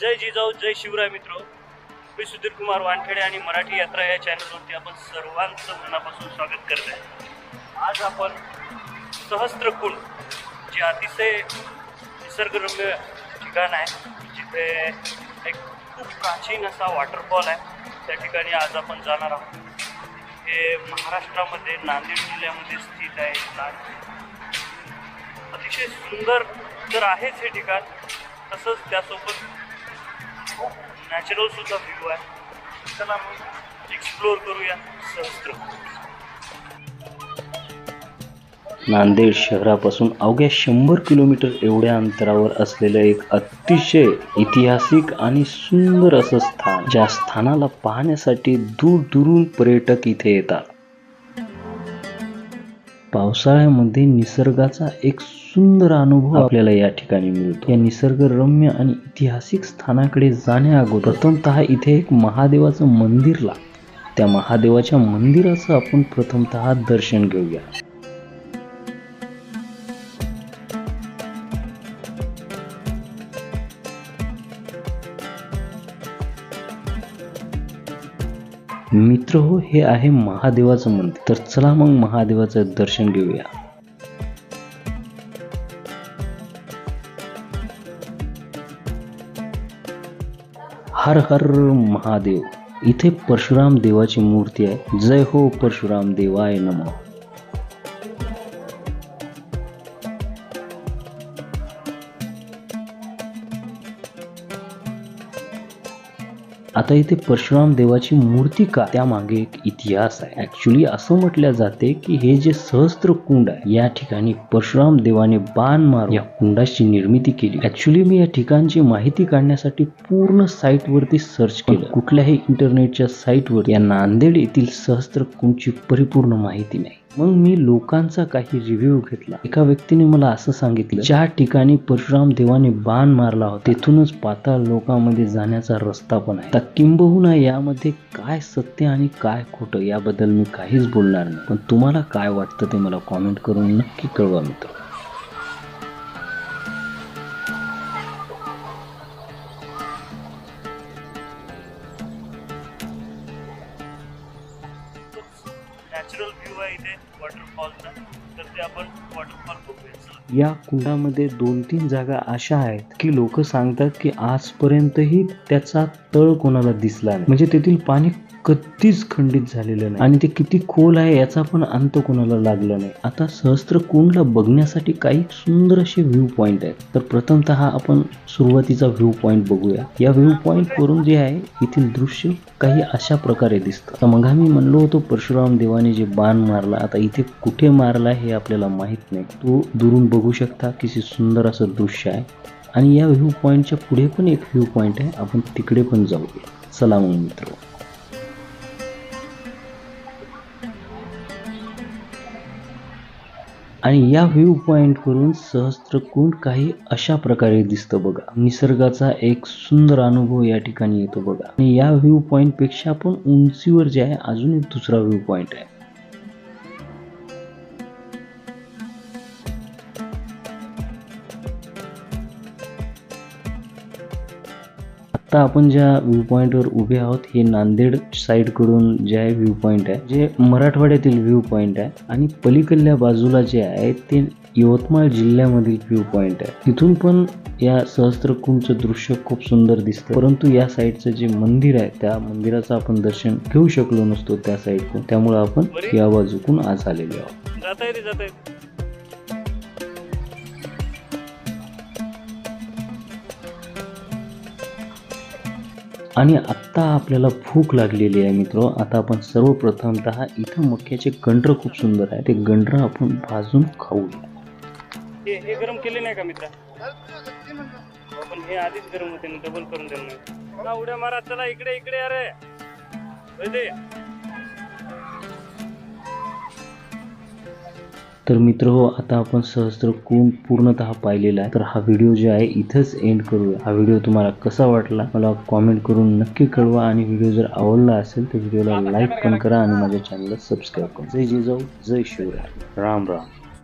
जय जिजाऊ जय शिवराय मित्र. मी सुधीर कुमार वानखेडे आणि मराठी यात्रा या चॅनलवरती आपण सर्वांचं मनापासून स्वागत करत आहे. आज आपण सहस्त्रकुंड जे अतिशय निसर्गरम्य ठिकाण आहे जिथे एक खूप प्राचीन असा वॉटरफॉल आहे त्या ठिकाणी आज आपण जाणार आहोत. हे महाराष्ट्रामध्ये नांदेड जिल्ह्यामध्ये स्थित आहे. अतिशय सुंदर तर आहेच हे ठिकाण. तसंच त्यासोबत खूप नॅचरलसुद्धा व्ह्यू आहे. चला मग एक्सप्लोअर करूया सहस्त्र. नांदेड शहरापासून अवघ्या शंभर किलोमीटर एवढ्या अंतरावर असलेलं एक अतिशय ऐतिहासिक आणि सुंदर असं स्थान ज्या स्थानाला पाहण्यासाठी दूर दूरून पर्यटक इथे येतात. पावसाळ्यामध्ये निसर्गाचा एक सुंदर अनुभव आपल्याला या ठिकाणी मिळतो. या निसर्गरम्य आणि ऐतिहासिक स्थानाकडे जाण्याअगोदर प्रथमतः इथे एक महादेवाचं मंदिर लागतं. त्या महादेवाच्या मंदिराचं आपण प्रथमतः दर्शन घेऊया. मित्र हो हे आहे महादेवाचं मंदिर. तर चला मग महादेवाचं दर्शन घेऊया. हर हर महादेव. इथे परशुराम देवाची मूर्ती आहे. जय हो परशुराम देवाय नमः. आता इथे परशुराम देवाची मूर्ती का त्यामागे एक इतिहास आहे. ऍक्च्युली असं म्हटलं जाते की हे जे सहस्त्र कुंड आहे या ठिकाणी परशुराम देवाने बाण मारून या कुंडाची निर्मिती केली. ऍक्च्युली मी या ठिकाणची माहिती काढण्यासाठी पूर्ण साईट वरती सर्च केलं. कुठल्याही इंटरनेटच्या साईटवर या नांदेड येथील सहस्त्र कुंडची परिपूर्ण माहिती नाही. मग मी लोकांचा काही रिव्ह्यू घेतला. एका व्यक्तीने मला असं सांगितलं ज्या ठिकाणी परशुराम देवाने बाण मारला होता तेथूनच पाताळ लोकांमध्ये जाण्याचा रस्ता पण आहे. तर किंबहुना यामध्ये काय सत्य आणि काय खोटं याबद्दल मी काहीच बोलणार नाही. पण तुम्हाला काय वाटतं ते मला कॉमेंट करून नक्की कळवा मित्र. नॅचरल व्ह्यू आहे इथे वॉटरफॉलचा तर ते आपण वॉटरफॉल बघूया. या कुंडामध्ये दोन तीन जागा अशा आहेत की लोक सांगतात की आजपर्यंतही त्याचा तळ कोणाला दिसला नाही. म्हणजे तेथील पाणी कधीच खंडित झालेलं नाही. आणि ते किती खोल आहे याचा पण अंत कोणाला लागला नाही. आता सहस्त्र कुंडला बघण्यासाठी काही सुंदर असे व्ह्यू पॉइंट आहेत. तर प्रथमतः आपण सुरुवातीचा व्ह्यू पॉइंट बघूया. या व्ह्यू पॉइंट वरून जे आहे येथील दृश्य काही अशा प्रकारे दिसतं. मग आम्ही म्हणलो होतो परशुराम देवाने जे बाण मारला आता इथे कुठे मारला हे आपल्याला माहीत नाही. तो दुरून बघू शकता किती सुंदर असं दृश्य आहे. आणि या व्ह्यू पॉईंटच्या पुढे पण एक व्ह्यू पॉईंट आहे. आपण तिकडे पण जाऊया. चला मग मित्र आणि या व्ह्यू पॉइंटवरून सहस्त्रकुंड काही अशा प्रकारे दिसतं बघा. निसर्गाचा एक सुंदर अनुभव या ठिकाणी येतो बघा. आणि या व्ह्यू पॉईंटपेक्षा पण उंचीवर जे आहे अजून एक दुसरा व्ह्यू पॉईंट आहे. आता आपण ज्या व्ह्यू पॉईंटवर उभे आहोत हे नांदेड साईडकडून जे आहे व्ह्यू पॉईंट आहे जे मराठवाड्यातील व्ह्यू पॉईंट आहे आणि पलीकडल्या बाजूला जे आहे ते यवतमाळ जिल्ह्यामधील व्ह्यू पॉईंट आहे. तिथून पण या सहस्त्रकुंडचं दृश्य खूप सुंदर दिसतं परंतु या साईडचं जे मंदिर आहे त्या मंदिराचं आपण दर्शन घेऊ शकलो नसतो त्या साईडकडून त्यामुळे आपण या बाजूकून आज आलेलो आहोत. आणि आत्ता आपल्याला भूक लागलेली आहे मित्र. आता आपण सर्वप्रथमतः इथं मक्याचे गंडर खूप सुंदर आहे. ते गंडर आपण भाजून खाऊया हे हे गरम केले नाही का मित्र? पण हे आधीच गरम होते ना डबल करून देणार उड्या मारा चला इकडे इकडे अरे. तर मित्र हो आता आपण सहस्त्र कोण पूर्णतः पाहिलेला आहे. तर हा व्हिडिओ जो आहे इथंच एंड करूया. हा व्हिडिओ तुम्हाला कसा वाटला? मला कॉमेंट करून नक्की कळवा. आणि व्हिडिओ जर आवडला असेल तर व्हिडिओला लाईक पण करा आणि माझ्या चॅनलला सबस्क्राईब करा. जय जिजाऊ जय शिवराय. राम राम.